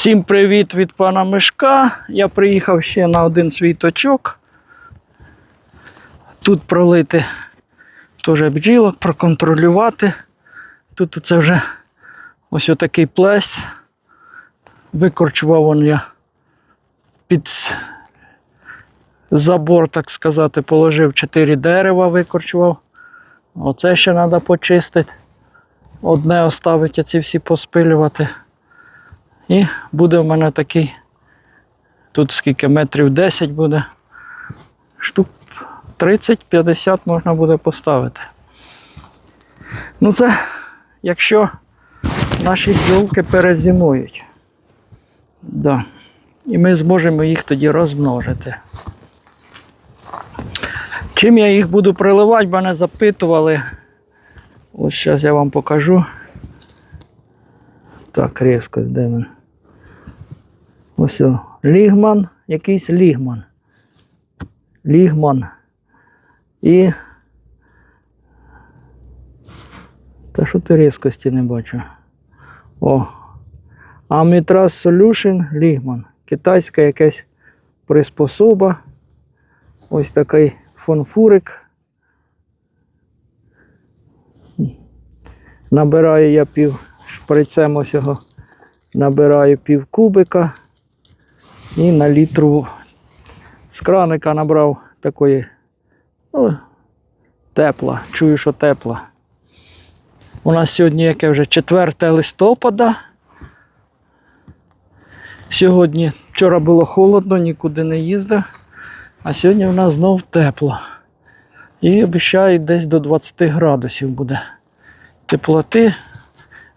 Всім привіт від пана Мишка. Я приїхав ще на один свій точок. Тут пролити теж бджілок, проконтролювати. Тут це вже ось отакий плес. Викорчував он я під забор, так сказати, положив 4 дерева, викорчував. Оце ще треба почистити. Одне оставити, а ці всі поспилювати. І буде в мене такий, тут скільки метрів 10 буде, штук 30-50 можна буде поставити. Ну це якщо наші бджолки перезимують. Да. І ми зможемо їх тоді розмножити. Чим я їх буду приливати, мене запитували. Ось зараз я вам покажу. Так, різко де він. Ось лігман, якийсь лігман. Лігман. І. Та що ти різкості не бачу? О. Amitraz Solution Лігман. Китайська якась приспособа. Ось такий фонфурик. Набираю я пів шприцем ось його. Набираю пів кубика і на літру з краника набрав такої ну, тепла. Чую, що тепла. У нас сьогодні яке вже 4 листопада. Сьогодні вчора було холодно, нікуди не їздив, а сьогодні у нас знов тепло. І обіцяють десь до 20 градусів буде теплоти.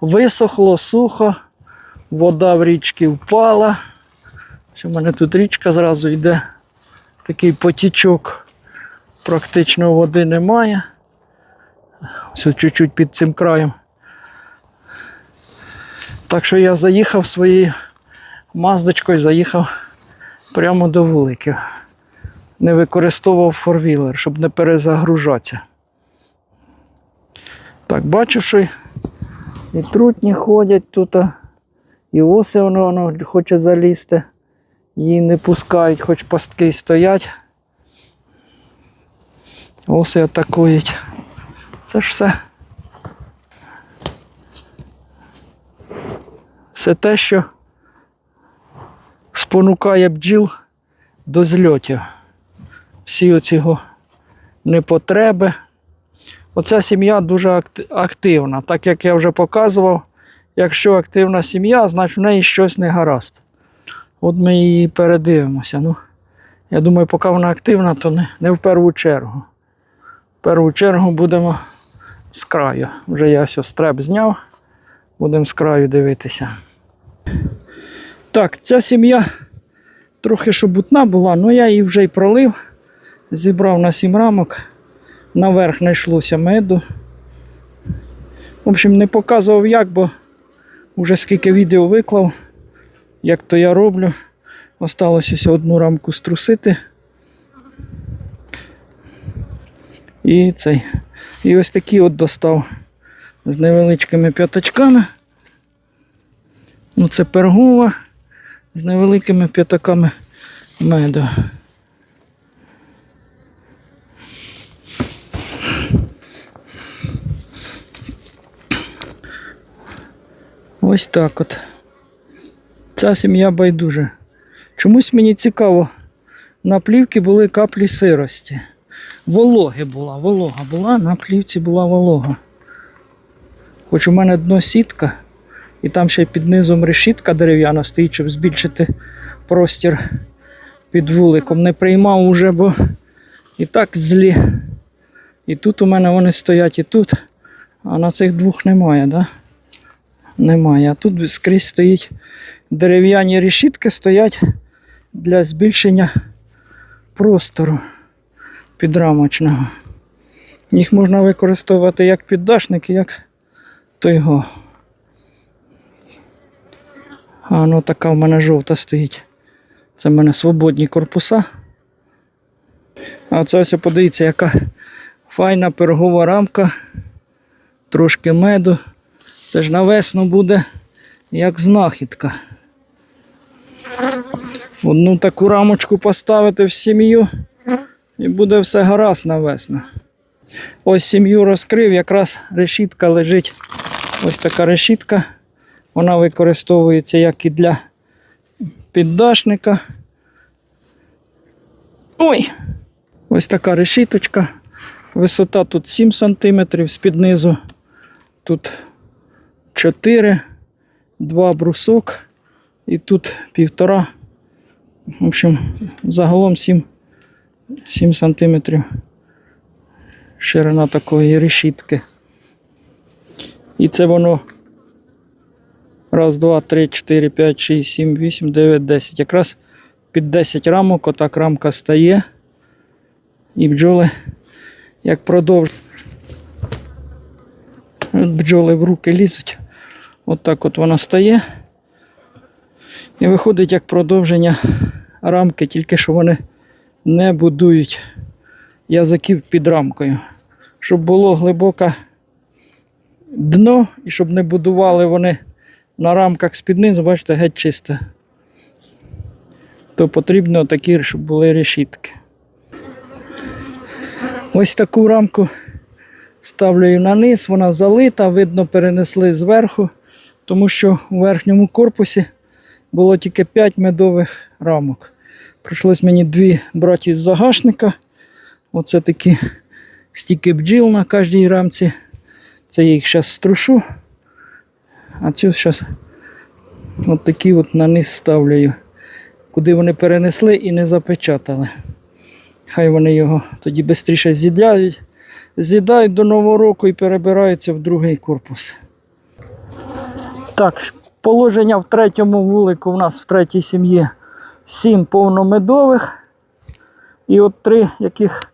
Висохло, сухо, вода в річці впала. Що в мене тут річка зразу йде, такий потічок. Практично води немає. Ось чуть-чуть під цим краєм. Так що я заїхав своєю маздочкою, заїхав прямо до вуликів. Не використовував форвілер, щоб не перезагружатися. Так, бачу, що і трутні ходять тут, і оси воно, воно хоче залізти. Її не пускають, хоч пастки стоять. Оси атакують. Це ж все. Все те, що спонукає бджіл до зльотів. Всі оці його непотреби. Оця сім'я дуже активна. Так як я вже показував, якщо активна сім'я, значить в неї щось не гаразд. От ми її передивимося. Ну, я думаю, поки вона активна, то не, не в першу чергу. В першу чергу будемо з краю. Вже я все стреп зняв. Будемо з краю дивитися. Так, ця сім'я трохи шобутна була, але я її вже й пролив. Зібрав на сім рамок. Наверх знайшлося меду. В общем, не показував як, бо вже скільки відео виклав, як то я роблю. Осталося одну рамку струсити. І цей. І ось такі от достав з невеличкими п'ятачками. Ну, це пергова з невеликими п'ятаками меду. Ось так от. Ця сім'я байдужа. Чомусь мені цікаво, на плівці були каплі сирості. Вологи була, волога була, на плівці була волога. Хоч у мене дно сітка, і там ще під низом решітка дерев'яна стоїть, щоб збільшити простір під вуликом. Не приймав уже, бо і так злі. І тут у мене вони стоять, і тут, а на цих двох немає, да? Немає. А тут скрізь стоїть дерев'яні решітки стоять для збільшення простору підрамочного. Їх можна використовувати як піддашники, як того. А ну така в мене жовта стоїть. Це в мене свободні корпуса. А це ось подивіться, яка файна пирогова рамка, трошки меду. Це ж на весну буде як знахідка. Одну таку рамочку поставити в сім'ю і буде все гаразд на весну. Ось сім'ю розкрив, якраз решітка лежить. Ось така решітка. Вона використовується як і для піддашника. Ой! Ось така решіточка. Висота тут 7 см, з-під низу тут 4, 2 брусок і тут півтора. В общем, загалом 7, 7 см ширина такої решітки. І це воно раз, два, три, чотири, п'ять, шість, сім, вісім, дев'ять, десять. Якраз під 10 рамок отак рамка стає. І бджоли як продовж. От Бджоли в руки лізуть. От так от вона стає. І виходить як продовження рамки, тільки що вони не будують язиків під рамкою. Щоб було глибоке дно і щоб не будували вони на рамках з-під низу, бачите, геть чисте. То потрібно такі, щоб були решітки. Ось таку рамку ставлю на низ, вона залита, видно, перенесли зверху, тому що у верхньому корпусі було тільки 5 медових рамок. Прийшлось мені дві брати із загашника. Оце такі стільки бджіл на кожній рамці. Це я їх зараз струшу. А цю зараз от такі от на низ ставлю, куди вони перенесли і не запечатали. Хай вони його тоді швидше з'їдають, з'їдають до Нового року і перебираються в другий корпус. Так, положення в третьому вулику у нас в третій сім'ї сім повномедових. І от три, яких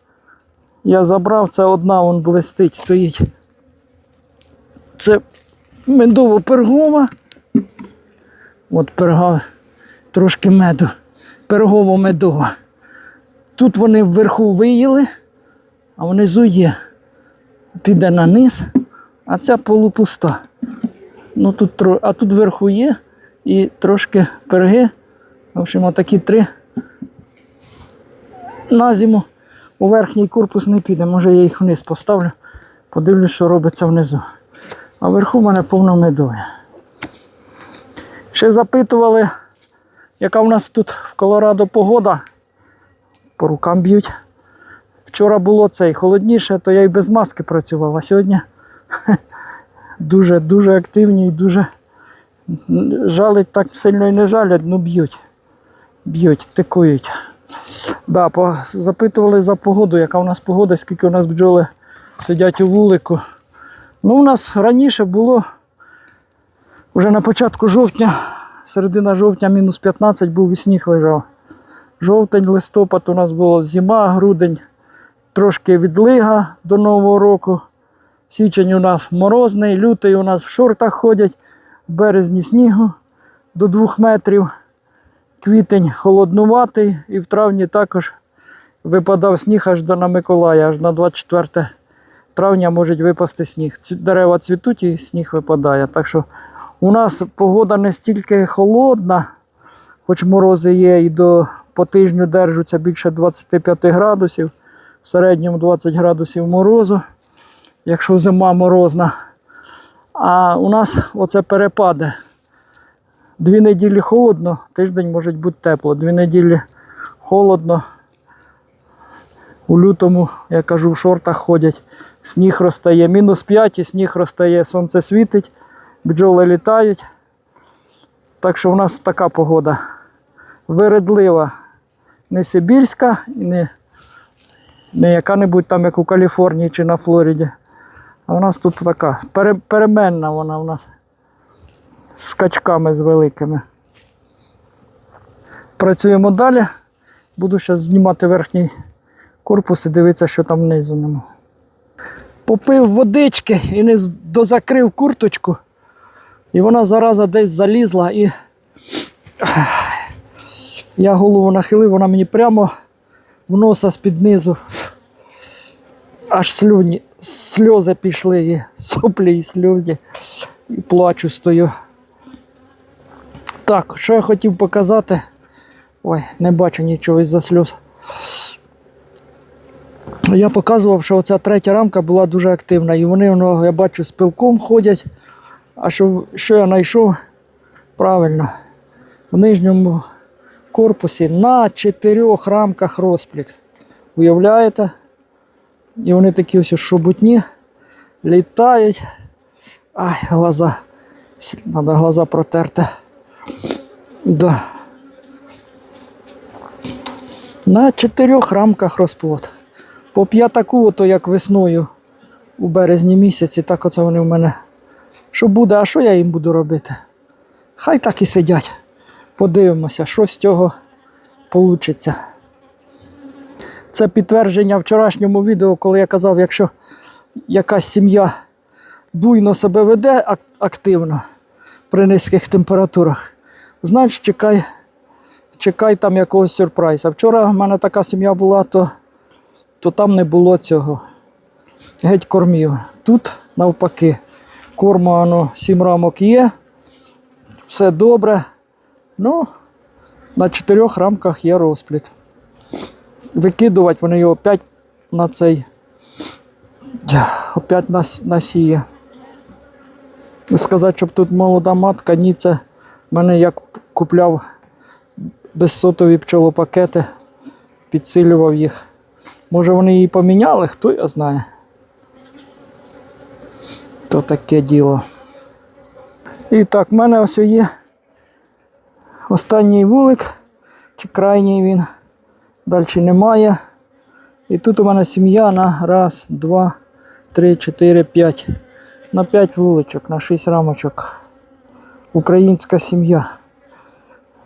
я забрав, це одна вон блистить, стоїть. Це медово-пергова. От перга, трошки меду. Пергово-медова. Тут вони вверху виїли, а внизу є. Піде на низ, а ця полупуста. Ну, тут, а тут вверху є і трошки перги. В общем, отакі три. На зиму у верхній корпус не піде. Може я їх вниз поставлю. Подивлюсь, що робиться внизу. А вверху в мене повно медове. Ще запитували, яка в нас тут в Колорадо погода. По рукам б'ють. Вчора було це і холодніше, то я і без маски працював, а сьогодні дуже дуже активні і дуже жалить так сильно і не жалять, ну б'ють. Б'ють, тикують. Да, по, запитували за погоду, яка у нас погода, скільки у нас бджоли сидять у вулику. Ну, у нас раніше було вже на початку жовтня, середина жовтня мінус 15 був і сніг лежав. Жовтень, листопад у нас було зима, грудень, трошки відлига до Нового року. Січень у нас морозний, лютий у нас в шортах ходять, в березні снігу до 2 метрів. Квітень холоднуватий і в травні також випадав сніг аж до на Миколая, аж на 24 травня може випасти сніг. Дерева цвітуть і сніг випадає. Так що у нас погода не стільки холодна, хоч морози є і до по тижню держаться більше 25 градусів, в середньому 20 градусів морозу, якщо зима морозна. А у нас оце перепади. Дві неділі холодно, тиждень може бути тепло. Дві неділі холодно. У лютому, я кажу, в шортах ходять. Сніг розтає. Мінус 5 і сніг розтає, сонце світить, бджоли літають. Так що в нас така погода. Виредлива. Не сибірська, не, не яка-небудь там, як у Каліфорнії чи на Флориді. А у нас тут така переменна вона у нас з скачками з великими. Працюємо далі. Буду зараз знімати верхній корпус і дивитися, що там внизу нема. Попив водички і не дозакрив курточку. І вона зараза десь залізла і я голову нахилив, вона мені прямо в носа з-під низу. Аж слюні, сльози пішли, і соплі і сльози. І плачу стою. Так, що я хотів показати. Ой, не бачу нічого із-за сльоз. Я показував, що оця третя рамка була дуже активна, і вони воно, я бачу, з пилком ходять. А що, що я знайшов? Правильно, в нижньому корпусі на чотирьох рамках розпліт. Уявляєте? І вони такі ось шобутні, літають. Ай, глаза. Треба глаза протерти. Да. На чотирьох рамках розплод. По п'ятаку, то як весною у березні місяці, так оце вони в мене. Що буде, а що я їм буду робити? Хай так і сидять. Подивимося, що з цього вийде. Це підтвердження вчорашньому відео, коли я казав, якщо якась сім'я буйно себе веде активно при низьких температурах, значить чекай, чекай там якогось сюрпризу. Вчора в мене така сім'я була, то, то там не було цього. Геть кормів. Тут навпаки, корму воно, сім рамок є, все добре. Ну, на чотирьох рамках є розпліт. Викидувати вони його опять на цей. Опять нас, насіє. Сказати, щоб тут молода матка, ні, це в мене як купляв безсотові пчолопакети, підсилював їх. Може вони її поміняли, хто його знає. То таке діло. І так, в мене ось є останній вулик, чи крайній він, далі немає. І тут у мене сім'я на раз, два, три, чотири, п'ять. На п'ять вуличок, на шість рамочок. Українська сім'я.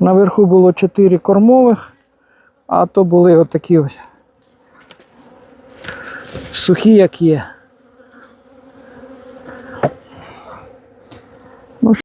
Наверху було чотири кормових, а то були отакі ось сухі, як є.